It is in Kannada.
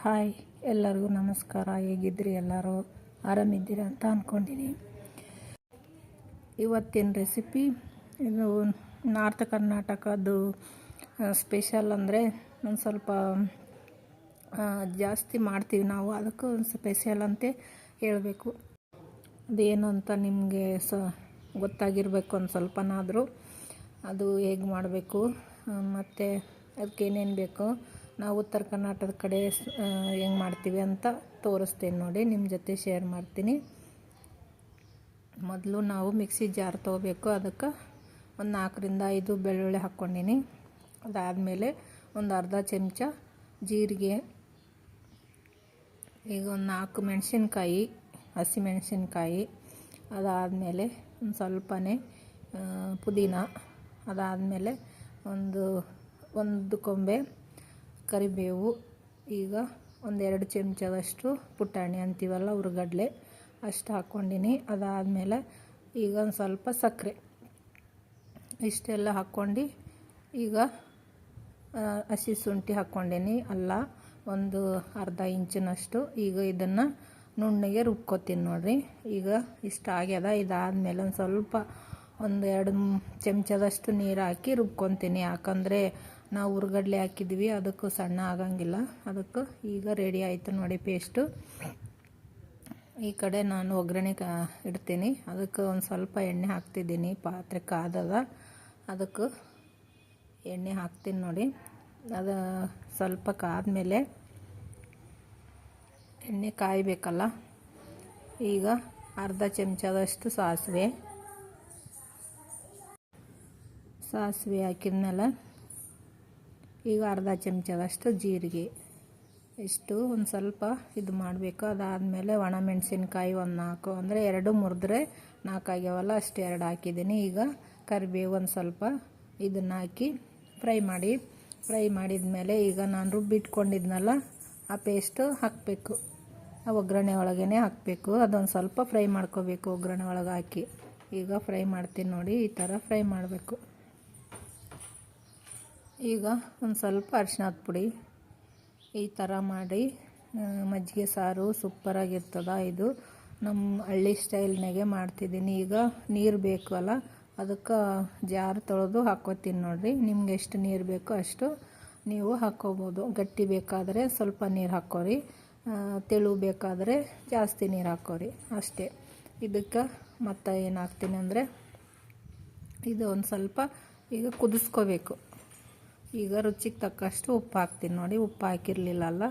ಹಾಯ್, ಎಲ್ಲರಿಗೂ ನಮಸ್ಕಾರ. ಹೇಗಿದ್ರಿ ಎಲ್ಲರೂ ಆರಾಮಿದ್ದೀರಾ ಅಂತ ಅಂದ್ಕೊಂಡಿನಿ ಇವತ್ತಿನ ರೆಸಿಪಿ ಇದು ನಾರ್ತ್ ಕರ್ನಾಟಕದ್ದು ಸ್ಪೆಷಲ್ ಅಂದರೆ ಒಂದು ಸ್ವಲ್ಪ ಜಾಸ್ತಿ ಮಾಡ್ತೀವಿ ನಾವು. ಅದಕ್ಕೂ ಒಂದು ಸ್ಪೆಷಲ್ ಅಂತ ಹೇಳಬೇಕು. ಅದೇನು ಅಂತ ನಿಮಗೆ ಸ, ಗೊತ್ತಾಗಿರಬೇಕು ಒಂದು ಸ್ವಲ್ಪನಾದರೂ. ಅದು ಹೇಗೆ ಮಾಡಬೇಕು? ಮತ್ತು ಅದಕ್ಕೆ ಏನೇನು ಬೇಕು? ನಾವು ಉತ್ತರ ಕರ್ನಾಟಕದ ಕಡೆ ಹೆಂಗೆ ಮಾಡ್ತೀವಿ ಅಂತ ತೋರಿಸ್ತೀನಿ ನೋಡಿ ನಿಮ್ಮ ಜೊತೆ ಶೇರ್ ಮಾಡ್ತೀನಿ. ಮೊದಲು ನಾವು ಮಿಕ್ಸಿ ಜಾರ್ ತೊಗೋಬೇಕು. ಅದಕ್ಕೆ ಒಂದು ನಾಲ್ಕರಿಂದ ಐದು ಬೆಳ್ಳುಳ್ಳಿ ಹಾಕ್ಕೊಂಡಿನಿ. ಅದಾದಮೇಲೆ ಒಂದು ಅರ್ಧ ಚಮಚ ಜೀರಿಗೆ, ಈಗ ಒಂದು ನಾಲ್ಕು ಮೆಣಸಿನ್ಕಾಯಿ ಹಸಿಮೆಣಸಿನ್ಕಾಯಿ ಅದಾದಮೇಲೆ ಒಂದು ಸ್ವಲ್ಪನೇ ಪುದೀನ, ಅದಾದಮೇಲೆ ಒಂದು ಒಂದು ಕೊಂಬೆ ಕರಿಬೇವು, ಈಗ ಒಂದೆರಡು ಚಮಚದಷ್ಟು ಪುಟಾಣಿ ಅಂತೀವಲ್ಲ ಉರ್ಗಡ್ಲೆ ಅಷ್ಟು ಹಾಕ್ಕೊಂಡಿನಿ. ಅದಾದಮೇಲೆ ಈಗ ಒಂದು ಸ್ವಲ್ಪ ಸಕ್ಕರೆ, ಇಷ್ಟೆಲ್ಲ ಹಾಕ್ಕೊಂಡು ಈಗ ಹಸಿ ಶುಂಠಿ ಹಾಕ್ಕೊಂಡೀನಿ, ಅಲ್ಲ ಒಂದು ಅರ್ಧ ಇಂಚಿನಷ್ಟು. ಈಗ ಇದನ್ನು ನುಣ್ಣಗೆ ರುಬ್ಕೊತೀನಿ ನೋಡಿರಿ. ಈಗ ಇಷ್ಟ ಆಗ್ಯದ, ಇದಾದಮೇಲೆ ಒಂದು ಸ್ವಲ್ಪ ಒಂದು ಎರಡು ಚಮಚದಷ್ಟು ನೀರು ಹಾಕಿ ರುಬ್ಕೊತೀನಿ. ಯಾಕಂದರೆ ನಾವು ಉರ್ಗಡ್ಲೆ ಹಾಕಿದ್ವಿ, ಅದಕ್ಕೆ ಸಣ್ಣ ಆಗಂಗಿಲ್ಲ. ಅದಕ್ಕೆ ಈಗ ರೆಡಿ ಆಯಿತು ನೋಡಿ ಪೇಸ್ಟು ಈ ಕಡೆ ನಾನು ಒಗ್ಗರಣೆ ಕಾ, ಇಡ್ತೀನಿ. ಅದಕ್ಕೆ ಒಂದು ಸ್ವಲ್ಪ ಎಣ್ಣೆ ಹಾಕ್ತಿದ್ದೀನಿ, ಪಾತ್ರೆ ಕಾದದ. ಅದಕ್ಕೆ ಎಣ್ಣೆ ಹಾಕ್ತೀನಿ ನೋಡಿ. ಅದು ಸ್ವಲ್ಪ ಕಾದ್ಮೇಲೆ ಎಣ್ಣೆ ಕಾಯಬೇಕಲ್ಲ. ಈಗ ಅರ್ಧ ಚಮಚದಷ್ಟು ಸಾಸಿವೆ. ಸಾಸಿವೆ ಹಾಕಿದ್ಮೇಲೆ ಈಗ ಅರ್ಧ ಚಮಚದಷ್ಟು ಜೀರಿಗೆ, ಇಷ್ಟು ಒಂದು ಸ್ವಲ್ಪ ಇದು ಮಾಡಬೇಕು. ಅದಾದಮೇಲೆ ಒಣಮೆಣಸಿನ್ಕಾಯಿ ಒಂದು ನಾಲ್ಕು, ಅಂದರೆ ಎರಡು ಮುರಿದ್ರೆ ನಾಲ್ಕು ಆಗ್ಯಾವಲ್ಲ, ಅಷ್ಟು ಎರಡು ಹಾಕಿದ್ದೀನಿ. ಈಗ ಕರಿಬೇವು ಒಂದು ಸ್ವಲ್ಪ ಇದನ್ನು ಹಾಕಿ ಫ್ರೈ ಮಾಡಿ, ಫ್ರೈ ಮಾಡಿದ ಮೇಲೆ ಈಗ ನಾನು ರುಬ್ಬಿಟ್ಕೊಂಡಿದ್ನಲ್ಲ, ಆ ಪೇಸ್ಟು ಹಾಕಬೇಕು. ಆ ಒಗ್ಗರಣೆ ಒಳಗೇ ಹಾಕಬೇಕು. ಅದೊಂದು ಸ್ವಲ್ಪ ಫ್ರೈ ಮಾಡ್ಕೋಬೇಕು ಒಗ್ಗರಣೆ ಒಳಗೆ ಹಾಕಿ. ಈಗ ಫ್ರೈ ಮಾಡ್ತೀನಿ ನೋಡಿ, ಈ ಥರ ಫ್ರೈ ಮಾಡಬೇಕು. ಈಗ ಒಂದು ಸ್ವಲ್ಪ ಅರಿಶಿನದ ಪುಡಿ ಈ ಥರ ಮಾಡಿ ಮಜ್ಜಿಗೆ ಸಾರು ಸೂಪರಾಗಿರ್ತದ ಇದು. ನಮ್ಮ ಹಳ್ಳಿ ಸ್ಟೈಲ್ನಾಗೆ ಮಾಡ್ತಿದ್ದೀನಿ. ಈಗ ನೀರು ಬೇಕು ಅಲ್ಲ, ಅದಕ್ಕೆ ಜಾರು ತೊಳೆದು ಹಾಕೋತೀನಿ ನೋಡಿರಿ. ನಿಮ್ಗೆ ಎಷ್ಟು ನೀರು ಬೇಕೋ ಅಷ್ಟು ನೀವು ಹಾಕ್ಕೋಬೋದು ಗಟ್ಟಿ ಬೇಕಾದರೆ ಸ್ವಲ್ಪ ನೀರು ಹಾಕ್ಕೋರಿ ತೆಳು ಬೇಕಾದರೆ ಜಾಸ್ತಿ ನೀರು ಹಾಕೋರಿ. ಅಷ್ಟೇ. ಇದಕ್ಕೆ ಮತ್ತು ಏನು ಹಾಕ್ತೀನಿ ಅಂದರೆ, ಇದು ಒಂದು ಸ್ವಲ್ಪ ಈಗ ಕುದಿಸ್ಕೋಬೇಕು. ಈಗ ರುಚಿಗೆ ತಕ್ಕಷ್ಟು ಉಪ್ಪು ಹಾಕ್ತೀನಿ ನೋಡಿ ಉಪ್ಪು ಹಾಕಿರಲಿಲ್ಲ ಅಲ್ಲ?